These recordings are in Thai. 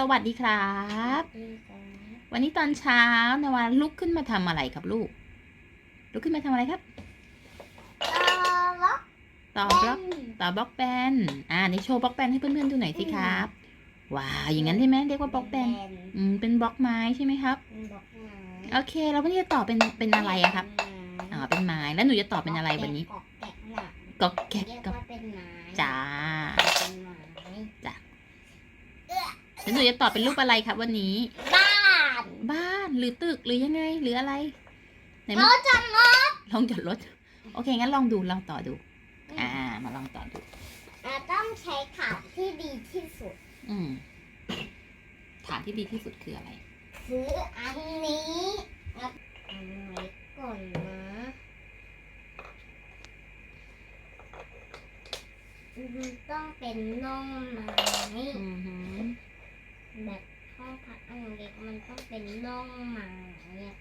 สวัสดีครับ วันนี้ตอนเช้านาวาลุกขึ้นมาทำอะไรครับลูก ลุกขึ้นมาทำอะไรครับ ต่อบล็อก ต่อบล็อกแบน อ่าในโชว์บล็อกแบนให้เพื่อนๆดูหน่อยสิครับ ว้าว อย่างนั้นใช่ไหมเรียกว่าบล็อกแบน อืม เป็นบล็อกไม้ใช่ไหมครับบล็อกไม้โอเค แล้ววันนี้จะต่อเป็น เป็นอะไรอะครับ อ๋อ เป็นไม้ แล้วหนูจะต่อเป็นอะไรวันนี้กอกแกะหนักก็แกะเรียกก็ว่าเป็นไม้จ้าเป็นไม้ แล้วหนูจะต่อเป็นรูปอะไรครับวันนี้ บ้านบ้านหรือตึกหรือยังไงหรืออะไรไหนรมาถจักรรถลองจอดรถ โอเคงั้นลองดูลองต่อดู อ่า มาลองต่อดูอะต้องใช้ขาที่ดีที่สุด อืมฐานที่ดีที่สุดคืออะไร คืออันนี้นะอันไว้ก่อนนะอืมต้องเป็นน่องไม้อือหือ แบบห้องพักอันเล็กมันต้องเป็นน่องไม้เนี่ย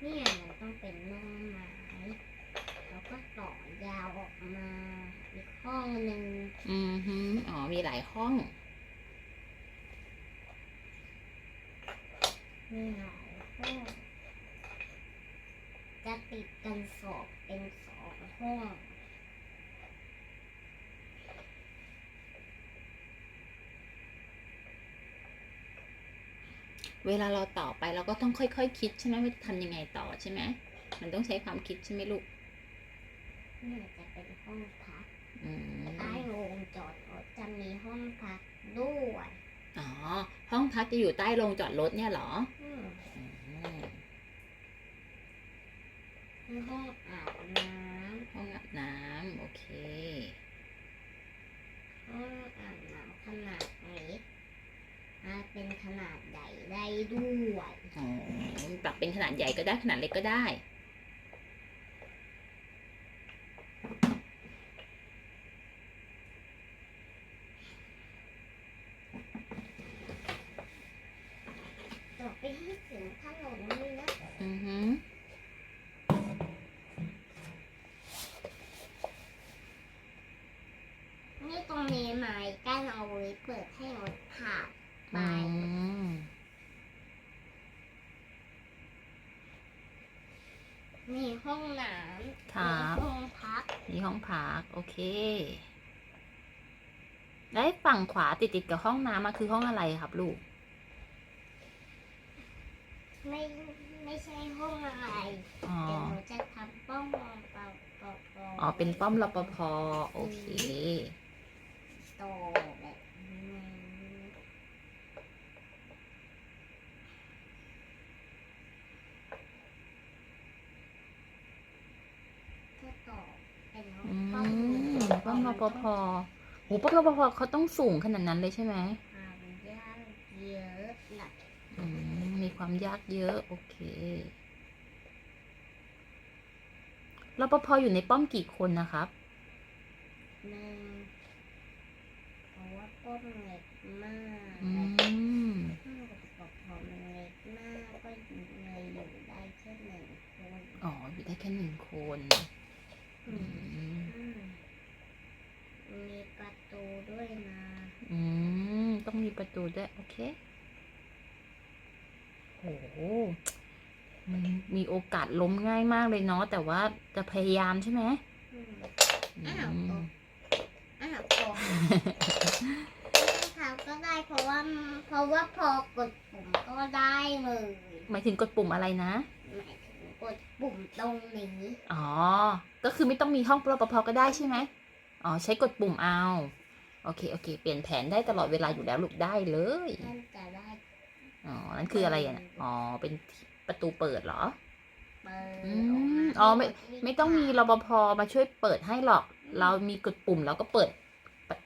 เนี่ยมันต้องเป็นน่องไม้แล้วก็ต่อยาวออกมาอีกห้องหนึ่งอือหืออ๋อมีหลายห้องมีหลายห้องจะติดกันสอบเป็นสองห้อง เวลาเราต่อไปเราก็ต้องค่อยๆคคิดใช่ไหมว่าจะทำยังไงต่อใช่ไหมมันต้องใช้ความคิดใช่ไหมลูกเนี่ยจะเป็นห้องพักอืมใต้โรงจอดรถจะมีห้องพักด้วยอ๋อห้องพักจะอยู่ใต้โรงจอดรถเนี่ยเหรออืมอืมคือห้องอาบน้ำห้องอาบน้ำโอเคห้องอาบน้ำขนาดเล็กอาจเป็นขนาดใหญ่ได้ด้วยอ๋อปรับเป็นขนาดใหญ่ก็ได้ขนาดเล็กก็ได้ ต่อไปให้ถึงถนนนี่นะอือหือนี่ตรงนี้ไม้กั้นเอาไว้เปิดให้รถผ่านไป อืม มีห้องน้ำครับมีห้องพัก มีห้องพัก โอเคแล้วฝั่งขวาติดติดๆกับห้องน้ำมาคือห้องอะไรครับลูก ไม่ไม่ใช่ห้องอะไรอ๋อ เดี๋ยวหนูจะทำป้อมมองเปล่าเปล่าเปล่าอ๋อ เป็นป้อมรปภ โอเค โตแบบนี้ก็ต่อเป็นห้ องอืป้อมมป้อมรปภโหป้อมรปภเขาต้องสูงขนาดนั้นเลยใช่ไหมความยากเยอะหนักอืมมีความยากเยอะ โอเครปภอยู่ในป้อมกี่คนนะครับหนึ่งเพราะว่าป้อมเล็กมากอืแบบมห้องปกครองมันเล็กมากก็อยู่เลยอยู่ได้แค่หนึ่งคน อ๋อ อยู่ได้แค่หนึ่งคนอื มอืมมีประตูด้วยนะอืมต้องมีประตูด้วย โอเคโอ้โหมันมีโอกาสล้มง่ายมากเลยเนาะแต่ว่าจะพยายามใช่ไหมอืมอือ้าวมอ้าวพอเขาก็ได้เพราะว่าเพราะว่าพอกดปุ่มก็ได้เลยหมายถึงกดปุ่มอะไรนะหมายถึง กดปุ่มตรงนี้อ๋อ ก็คือไม่ต้องมีห้องรปภก็ได้ใช่ไหมอ๋อ ใช้กดปุ่มเอา โอเค โอเค เปลี่ยนแผนได้ตลอดเวลาอยู่แล้วลูกได้เลย นั่นจะได้อ๋อ นั่นคืออะไรอะ อ๋อ เป็นประตูเปิดเหรอ เปิดอืออกมมาอ๋อ ไม่ให้กดไม่ต้องมีรปภมาช่วยเปิดให้หรอก เรามีกดปุ่มแล้วก็เปิด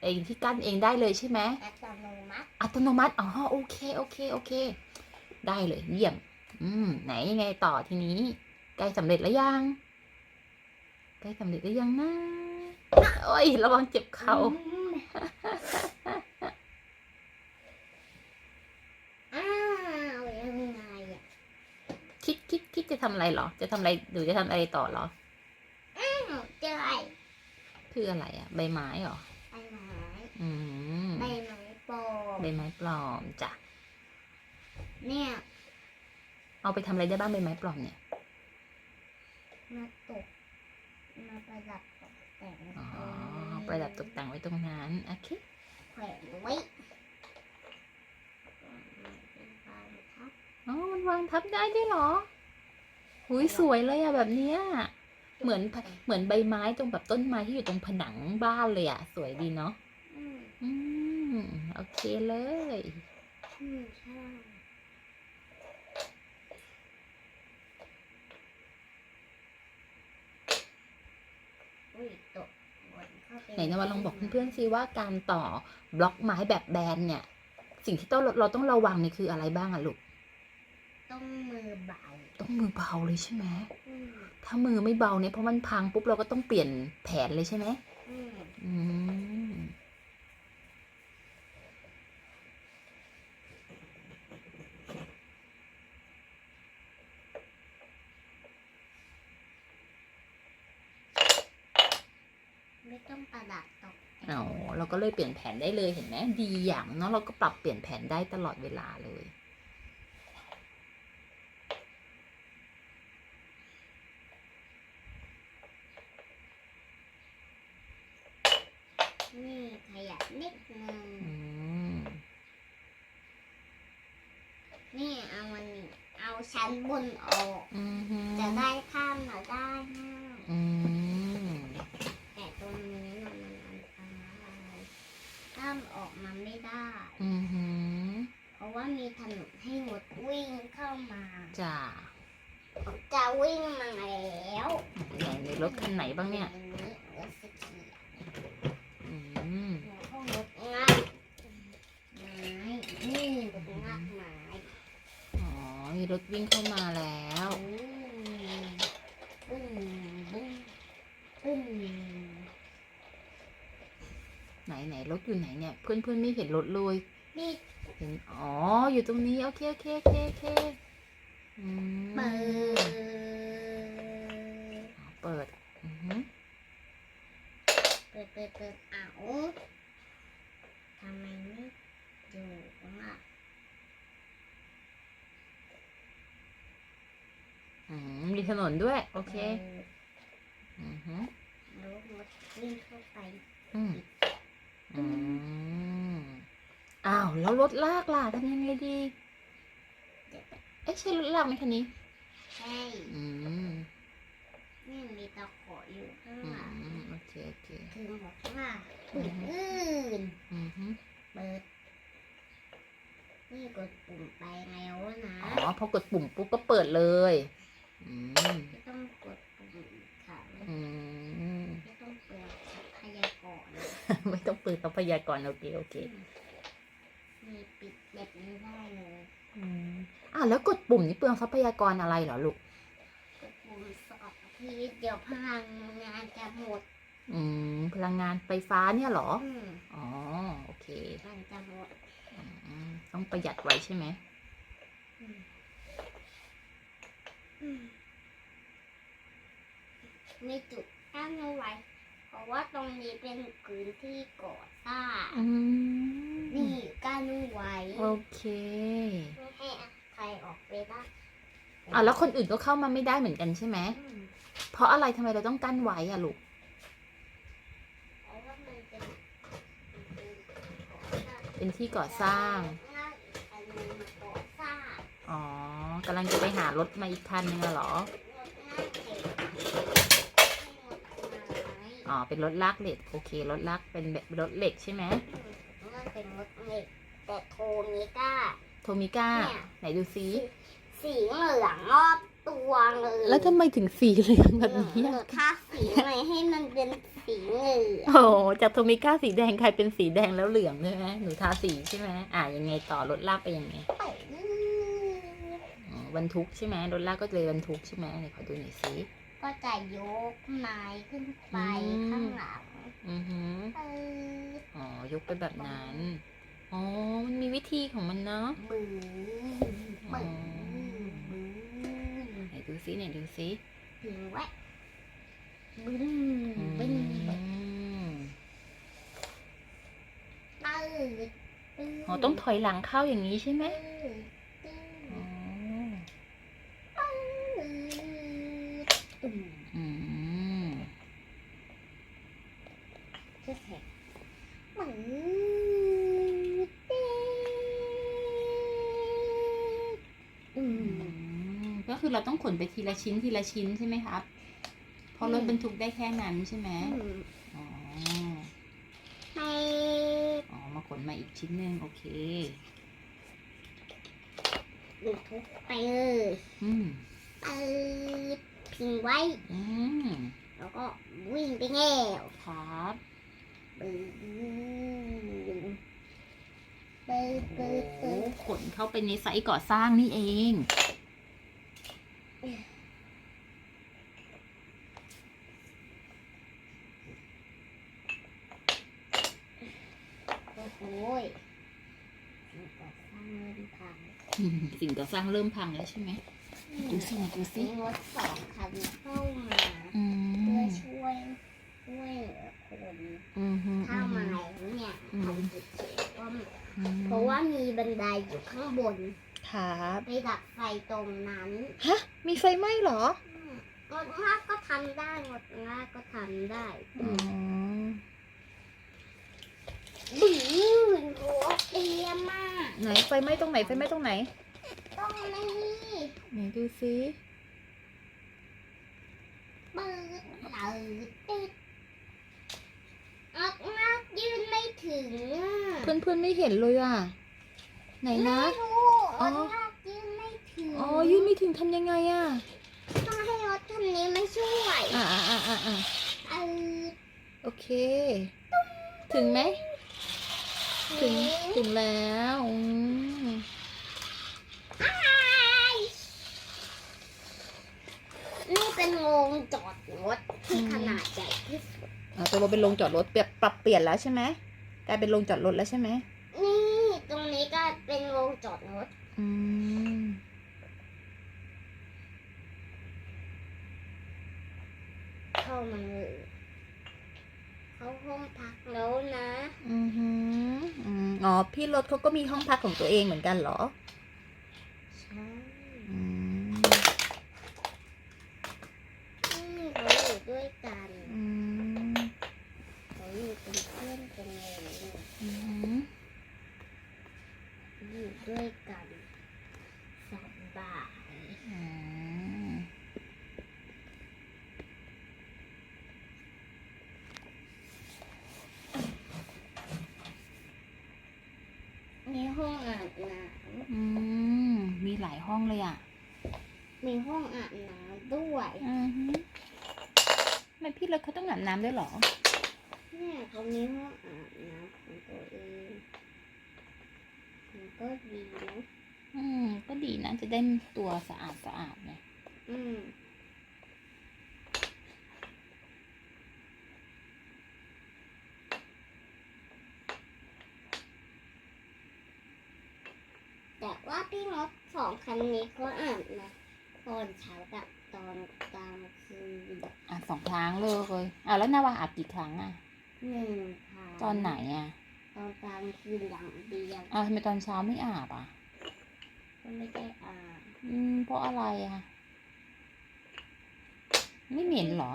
เองที่กั้นเองได้เลยใช่ไหมอัตโนมัติ อัตโนมัติ อ๋อ โอเค โอเค โอเค ได้เลย เยี่ยม อืม ไหนยังไงต่อทีนี้ ใกล้สำเร็จแล้วยัง ใกล้สำเร็จแล้วยังนะ โอ้ย ระวังเจ็บเขา่าอืมอ้าวยังไงอะคิดคิดคิดจะทำอะไรเหรอ จะทำอะไรหรือจะทำอะไรต่อเหรอ อ้าวเจออะไรคืออะไรอะใบไม้เหรอ ใบไม้อืมใบไม้ปลอมมใบไม้ปลอมจ้ะเนี่ย เอาไปทำอะไรได้บ้างใบไม้ปลอมเนี่ย มาตก มาประดับตกแต่ง อ๋อ ประดับตกแต่งไว้ตรงนั้นโอเคแขวนไว้เป็นบานทับอ๋อมันวางทับได้ด้วยเหรอหุยสวยเลยอะแบบเนี้ยเหมือนเหมือนใบไม้ตรงแบบต้นไม้ที่อยู่ตรงผนังบ้านเลยอะสวยดีเนาะอืมอืมโอเคเลยอืมใช่อุ้ยตกบนเข้าป ไหนนวาลองบอกเพื่อนๆซิว่าการต่อบล็อกไม้แบบแบนเนี่ย สิ่งที่ต้องเราต้องระวังเนี่ยคืออะไรบ้างอะลูก ต้องมือเบา ต้องมือเบาเลยใช่ไหมอืมถ้ามือไม่เบาเนี่ยเพราะมันพังปุ๊บเราก็ต้องเปลี่ยนแผนเลยใช่ไหมอืม ไม่ต้องประดับตกแต่งอเราก็เลยเปลี่ยนแผนได้เลยเห็นไหมดีอย่างเนาะเราก็ปรับเปลี่ยนแผนได้ตลอดเวลาเลย นี่ขยับนิดนึง อืม นี่เอาวันนี้เอาชั้นบนออก อืมฮึ จะได้ข้ามมาได้ง่าย อืม แต่ตรงนี้น่ะมันอันตรายข้ามออกมาไม่ได้ อืมฮึ เพราะว่ามีถนนให้รถวิ่งเข้ามา จ้า จะ วิ่งมาแล้วไหนในรถคันไหนบ้างเนี่ยอันี้รถสกีอืมแล้วก็รถงักไม้นี่รถงักไม้อ๋อมีรถวิ่งเข้ามาแล้วบึ้งบึ้งบึ้งไหนไหนรถอยู่ไหนเนี่ย เพื่อนเพื่อนไม่เห็นรถเลยนี่เห็นอ๋ออยู่ตรงนี้ โอเคโอเคโอเคโอเคอืม เปิด อ๋อเปิด อือฮึ เปิดเปิดเปิดเอาทำไมไม่อยู่อะอืมมีถนนด้วย โอเค อือฮึแล้วรถวิ่งเข้าไปอืมอืมอ้าว แล้วรถลากล่ะทำยังไงดีเดี๋ยวไปเอ๊ะใช่รถลากไหมคันนี้ ใช่ อืมนี่มีตะขออยู่ข้างอืหลังม โอเคโอเคคือบอกว่าปุ่มอื่นอือฮึเปิดนี่กดปุ่มไปแล้วนะอ๋อพอกดปุ่มปุ๊บก็เปิดเลยอืมไม่ต้องกดปุ่มค่ะอืมไม่ต้องเปลืองทรัพยากรไม่ต้องเปิดทรัพยากรโอเคโอเคมีปิดแบบนี้ได้เลยอืมอะแล้วกดปุ่มนี่เปลืองทรัพยากรอะไรเหรอลูกกดปุ่มสองทีเดี๋ยวพลังงานจะหมด อืม พลังงานไฟฟ้าเนี่ยเหรอ อืมอ๋อ โอเคมันจะหมดอืมต้องประหยัดไว้ใช่ไหม อืมอืมมีจุดตั้งเอาไว้ เพราะว่าตรงนี้เป็นพื้นที่ก่อสร้างอืม นี่กั้นไว้โอเคไม่ให้ใครออกไปได้อะแล้วคนอื่นก็เข้ามาไม่ได้เหมือนกันใช่ไหม อืมเพราะอะไรทำไมเราต้องกั้นไว้อะลูก เพราะว่ามันเป็น เป็นที่ก่อสร้างง่ายอีกอันหนึงมาก่อสร้าง อ๋อกำลังจะไปหารถมาอีกคันนึงอะเหรอง่ายเก็บให้หมดไม้อ๋อ เป็นรถลากเหล็ก โอเค รถลากเป็นแบบรถเหล็กใช่ไหมมันเป็นรถเหล็กแต่โทมิก้า โทมิก้าเนี่ยไหนดูซิ สีเหลืองรอบตัวเลย แล้วทำไมถึงสีเหลืองแบบนี้หอะนูทาสีใหม่ให้มันเป็นสี เหลืองโอ้โหจากโทมิก้าสีแดงกลายเป็นสีแดงแล้วเหลืองใช่ไหมหนูทาสีใช่ไหมอะยังไงต่อรถลากไปยังไงอ๋อบรรทุกใช่ไหมรถลากก็เลยบรรทุกใช่ไหมไหนขอดูหน่อยสิก็จะยกไม้ขึ้นไปอืมข้างหลังอือหือเอออ๋อยกไปแบบนั้นอ๋อมันมีวิธีของมันเนาะบือบือบือไหนดูซิไหนดูซิถึงไว้ บึ้งอืบึ้งมปืดอ๋อต้องถอยหลังเข้าอย่างนี้ใช่ไหมตื้อตื้ออ๋ออืมอืมจะแท็กมือตื้ออือืมมก็คือเราต้องขนไปทีละชิ้นทีละชิ้นใช่ไหมครับ เพราะรถบรรทุกได้แค่นั้นใช่ไหมอืมอ๋อไปอ๋อมาขนมาอีกชิ้นหนึ่งโอเคดูทุกไปเลยอืมเปิดพิงไว้อืมแล้วก็วิ่งไปแล้วครับเปิดเปิดเปิดเปิโอ้ดขนเข้าไปในไซต์ก่อสร้างนี่เอง โอ้โหยสิ่งก่อสร้างเริ่มพังอืมสิ่งก่อสร้างเริ่มพังแล้วใช่ไหมดูสิดูสิมีรถสองคันเข้ามาอืเพื่อมช่วยช่วยเหลือคนอืมฮึถ้ามาแล้วเนี่ยอืมทำจุดเสียก็อืมเพราะว่ามีบันไดอยู่ข้างบนครับไปดับไฟตรงนั้นฮะมีไฟไหม้เหรออืมงดมากก็ทำได้งดมากก็ทำได้ อ๋อบีหัวเตียมากไหนไฟไหม้ตรงไหนไฟไหม้ตรงไหน ต้องนี่ไหนดูซิเปิดเปิดติดออกมากยืนไม่ถึงอะเพื่อนเพื่อนๆไม่เห็นเลยอะ ไหนนะไม่รู้อ๋อออกมากยืนไม่ถึงอ๋อยื่นไม่ถึงทำยังไงอะต้องให้รถคันนี้มาช่วยอ่าอ่าอ่าอ่าอ่าเออโอเค ถึงไหม ถึงถึงแล้วอืมอ้ายนี่เป็นโรงจอดรถที่ขนาดใหญ่ที่สุดอ่าตัวเราเป็นโรงจอดรถเปรียบปรับเปลี่ยนแล้วใช่ไหมกลายเป็นโรงจอดรถแล้วใช่ไหมนี่ตรงนี้ก็เป็นโรงจอดรถ อืมเข้ามาเลย เข้าห้องพักแล้วนะ อือหื อ๋อ พี่รถเขาก็มีห้องพักของตัวเองเหมือนกันเหรอ ใช่ อืม นี่เขาอยู่ด้วยกัน อืม เขาอยู่เป็นเพื่อนกันเลย อืม อยู่ด้วยกันสบาย อืม มีห้องอาบน้อืมมีหลายห้องเลยอะำมีห้องอาบน้ำด้วยอือหือทำไมพี่รถเขาต้องอาบน้ำด้วยเหรอ เนี่ยเขามีห้องอาบน้ำของตัวเองมันก็ดีนะอืม ก็ดีนะจะได้ตัวสะอาดสะอาดไงอืมแต่ ว่าพี่มดสองคันนี้ก็อาบนะตอนเช้ากับตอนกลางคืนอะสองครั้งเลยอะแล้วนาวาอาบกี่ครั้งอะหนึ่งครั้งตอนไหนอะ ตอนกลางคืนอย่างเดียวอะทำไมตอนเช้าไม่อาบอะก็ไม่ได้อาบอืมเพราะอะไรอะ ไม่เหม็นเหรอ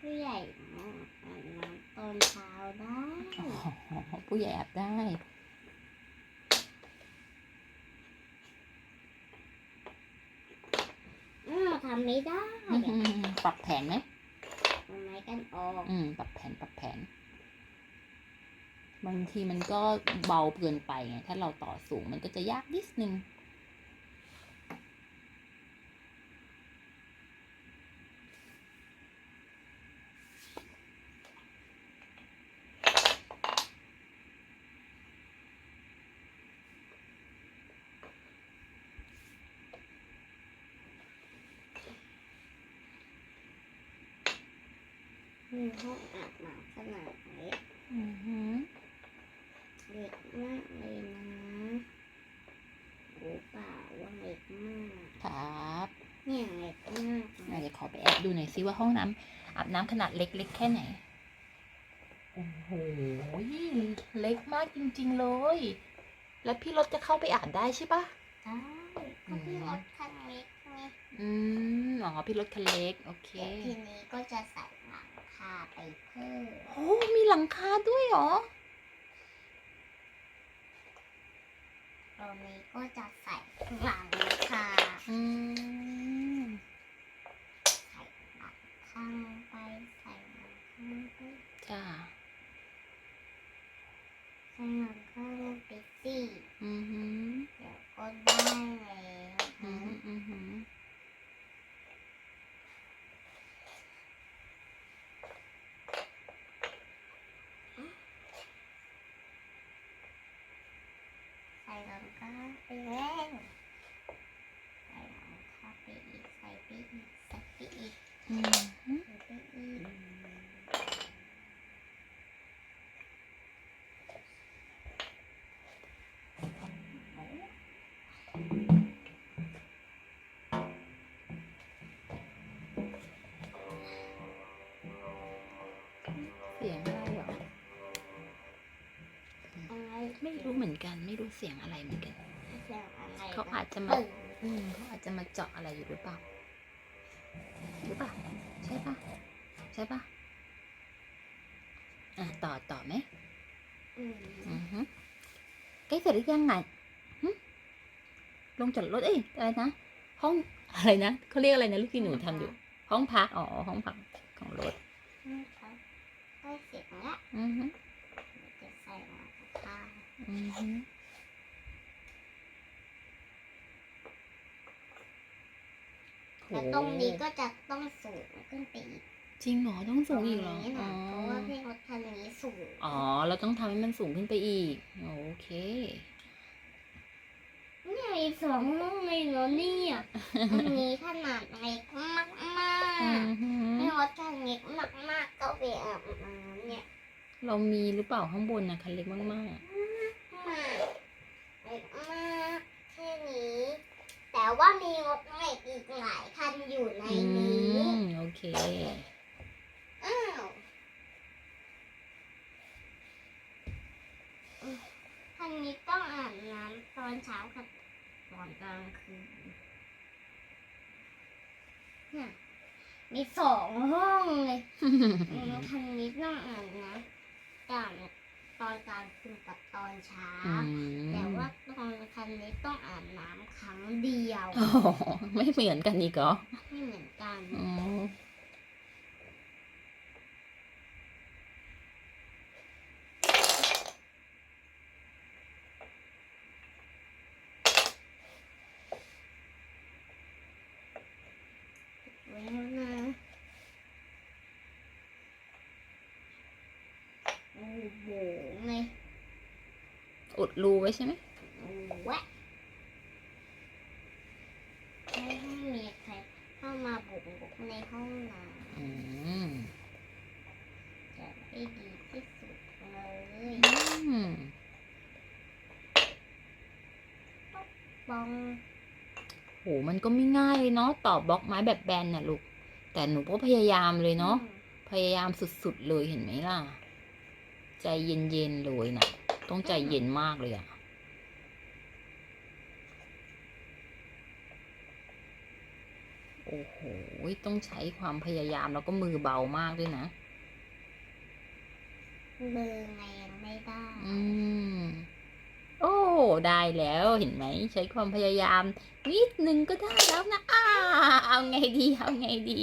ผู้ใหญ่อาบน้ำตอนเช้าได้ อ๋อผู้ใหญ่อาบได้ อืมทำไม่ได้อืมปรับแผนไหมทำไมกันออกอืม ปรับแผนปรับแผน บางทีมันก็เบาเกินไปไงถ้าเราต่อสูงมันก็จะยากนิดนึง มีห้องอาบน้ำขนาดไหนอือหือเล็กมากเลยนะรู้เปล่าว่าเล็กมาก ครับเนี่ยเล็กมากเลอะยเดี๋ยวขอไปแอบดูหน่อยซิว่าห้องน้ำอาบน้ำขนาดเล็กๆแค่ไหน โอ้โห เล็กมากจริงๆเลย แล้วพี่รถจะเข้าไปอ่านได้ใช่ปะได้ก็พี่รถคันเล็กไงอืมอ๋อพี่รถคันเล็ก โอเค ทีนี้ก็จะใส่หลัง คาไปเพิ่มโอ้มีหลังคาด้วยเหรอ ตรงนี้ก็จะใส่หลังคาอืมใส่หลังข้างไปใส่หลังข้างไปจ้าใส่หลังข้างไปสิอือหือ เดี๋ยวก็ได้แล้ว อื นะ อหืออือหือ ใส่หลั งก็ไปแล้วใส่หลังคาไปอีก ใส่ไปอีก ใส่ไปอีก ไรไม่รู้เหมือนกัน ไม่รู้เสียงอะไรเหมือนกัน เสียงอะไรเขาอาจจะมาเปิดอืมเขาอาจจะมาเจาะอะไรอยู่หรือเปล่าหรือเปล่าใช่ปะใช่ปะอะต่อต่อไหมอืมอือฮึใกล้เสร็จหรือยังไงหึลงจากรถเอ้ยอะไรนะห้องอะไรนะเขาเรียกอะไรนะลูกที่หนูทำอยู่ ห้องพักอ๋อห้องพักของรถนี่ครับได้เสร็จแล้วอือฮึ แล้วตรงนี้ก็จะต้องสูงขึ้นไปอีกจริงเหรอต้องสูงอีกเหรอตนี้อ๋อนะเพราะว่าพี่รถคันนี้สูง อ๋อ เราต้องทำให้มันสูงขึ้นไปอีก โอเคเนี่ยมีสองห้องเลยเนาะเนี่ยอันนี้ขนาดเล็กมากมากอือฮึพี่รถคันเล็กมากมากๆก็ไปอาบน้ำเนี่ย เรามีหรือเปล่าข้างบนนะคันเล็กมากมากเล็กมากแค่นี้ แต่ว่ามีรถใหม่อีกหลายคันอยู่ในๆอืนี้มโอเค อ้าวคันนี้ต้องอาบน้ำตอนเช้ากับตอนกลางคืนเนี่ยมีสองห้องเลย อืมคันนี้ต้องอาบน้ำก่อนตอนกลางคืนกับตอนเช้า อืมแต่ว่าตอนคันนี้ต้องอาบน้ำครั้ง เดียวอ๋อไม่เหมือนกันอีกเหรอไม่เหมือนกัน อ๋อไว้แล้วนะโอ้โหเลยอุดรูไว้ใช่ไหม โอ้แวะไม่ให้มีใครเข้ามาบุกบุก ในห้องน้อืมำจะได้ดีที่สุดเลยอืมบองโหมันก็ไม่ง่ายเลยเนาะต่อบล็อกไม้แบบแบนน่ะลูก แต่หนูก็พยายามเลยเนาะ พยายามสุดๆเลยเห็นไหมล่ะ ใจเย็นๆเลยนะต้องใจเย็นมากเลยอะโอ้โห ต้องใช้ความพยายามแล้วก็มือเบามากด้วยนะเบอร์ไงยังไม่ได้อืมโอ้ได้แล้วเห็นไหม ใช้ความพยายามนิดนึงก็ได้แล้วนะอ้าเอาไงดีเอาไงดี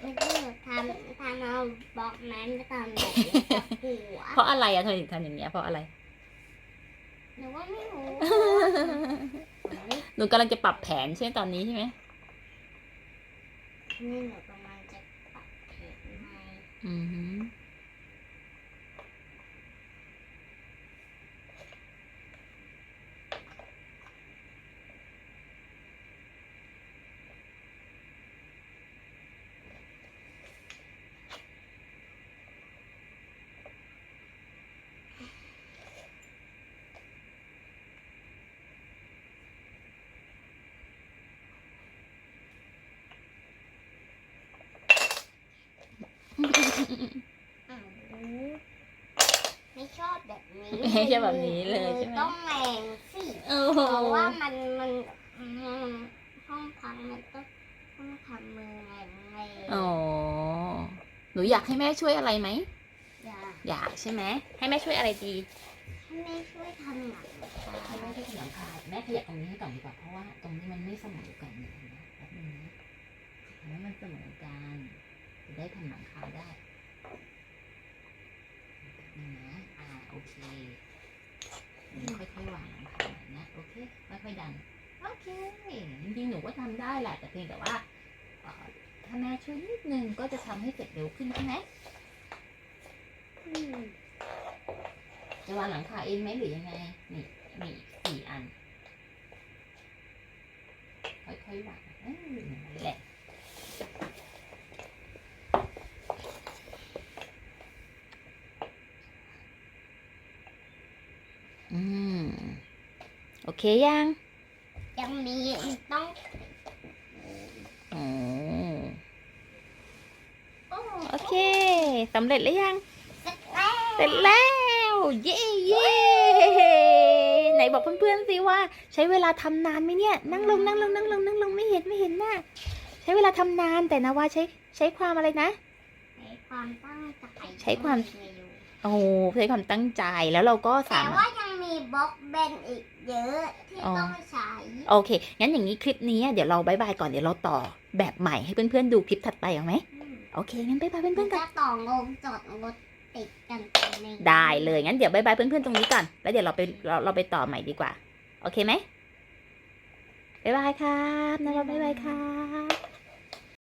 ไม่ได้ทำทำเอาบล็อกไม้มาทำแบบนี้กับหัวเพราะอะไรอะทำไมถึงทำอย่างเงี้ยเพราะอะไรหนูว่าไม่รู้หนูกำลังจะปรับแผนใช่ไหมตอนนี้ใช่ไหม นี่หนูกำลังจะปัดเพจให้อือหือ ไม่ชอบแบบนี้ไม่ชอแบบนี้เลยใช่ไหมต้องแรงสิเพราะว่ามันมันห้องพังมันต้องต้องทำมือแรงแอ๋อหนูอยากให้แม่ช่วยอะไรไหมอยากอยากใช่ไหมให้แม่ช่วยอะไรดีให้แม่ช่วยทำหลังคาให้แม่ช่วยทำหลังคาแม่ขยับตรงนี้ให้ก่อนดีกว่าเพราะว่าตรงนี้มันไม่เสมอกันนะแป๊บนึงนะให้มันเสมอกันจะได้ทำหลังคาได้ โอเคค่อยๆวางหลังคานะโอเคค่อยๆดันโอเคจริงๆหนูก็ทำได้แหละแต่เพียงแต่ว่าถ้าแม่ช่วยนิดนึงก็จะทำให้เสร็จเร็วขึ้นใช่ไหมจะวางหลังคาเองไหมหรือยังไงนี่มีอีกสี่อันค่อยๆวางเออนั่นแหละ อืม โอ เคยัง ยังมีต้องอ๋อโอ้โอเคสำเร็จหรือยังเสร็จแล้วเสร็จแล้ว เย้เย้ไหนบอกเพื่อนๆสิว่า ใช้เวลาทำนานไหมเนี่ย นั่งลงนั่งลงนั่งลงนั่งลงไม่เห็นไม่เห็นหน้าใช้เวลาทำนานแต่นะว่าใช้ใช้ความอะไรนะ ใช้ความตั้งใจ ใช้ความเร็วโอ้ใช้ความตั้งใจแล้วเราก็สาแต่มารถว่ายังมี บล็อกแบนอีกเยอะที่อ๋อต้องใช้โอเค งั้นอย่างนี้คลิปนี้เดี๋ยวเราบายบายก่อนเดี๋ยวเราต่อแบบใหม่ให้เพื่อนๆดูคลิปถัดไปเอาไหมอืมโอเค งั้นบายบายมัเพื่อนนๆกันจะต่องงจอดรถติดกันตรงนี้ได้เลยงั้นเดี๋ยวบายบายเพื่อนๆตรงนี้ก่อนแล้วเดี๋ยวเราไปเราเราไปต่อใหม่ดีกว่า โอเคไหมบายบายครับนะว่าบายบายครับ